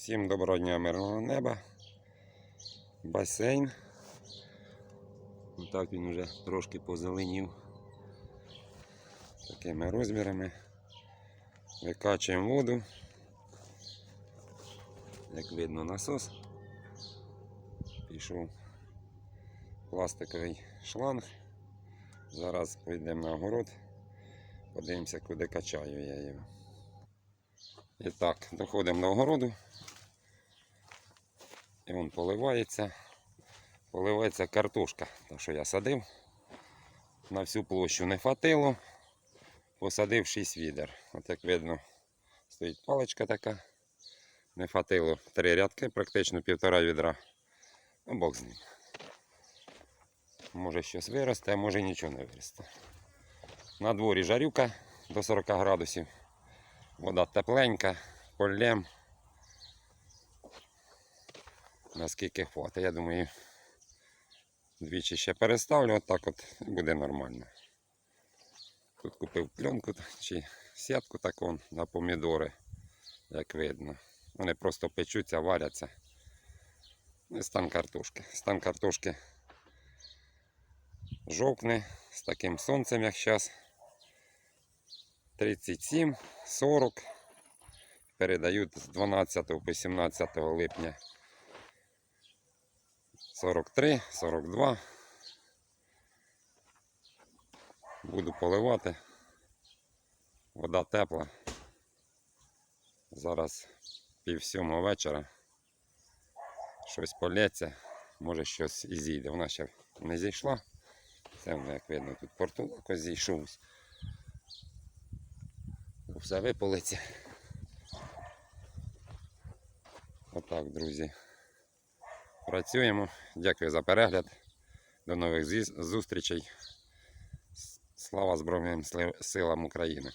Всім доброго дня мирного неба. Басейн. Отак він вже трошки позеленів. Такими розмірами. Викачуємо воду. Як видно насос. Пішов пластиковий шланг. Зараз поїдемо на огород. Подивимося, куди качаю я його. І так, доходимо до огороду. І він поливається. Поливається картошка, та що я садив. На всю площу не хватило. Посадив 6 відер. От як видно, стоїть паличка така. Не хватило три рядки, практично півтора відра. Ну, Бог з ним. Може щось виросте, а може нічого не виросте. На дворі жарюка до 40 градусів. Вода тепленька, полем. Наскільки хватить. Я думаю, двічі ще переставлю, отак от буде нормально. Тут купив пленку чи сітку таку на помідори, як видно. Вони просто печуться, варяться. Ну і стан картошки. Стан картошки жовкне з таким сонцем, як зараз. 37, 40. Передають з 12 по 17 липня 43, 42. Буду поливати. Вода тепла. Зараз пів сьомого вечора. Щось полється, може щось і зійде. Вона ще не зійшла. Це як видно, тут портулок зійшовся. Все виполиться. Отак, друзі. Працюємо. Дякую за перегляд. До нових зустрічей. Слава Збройним силам України.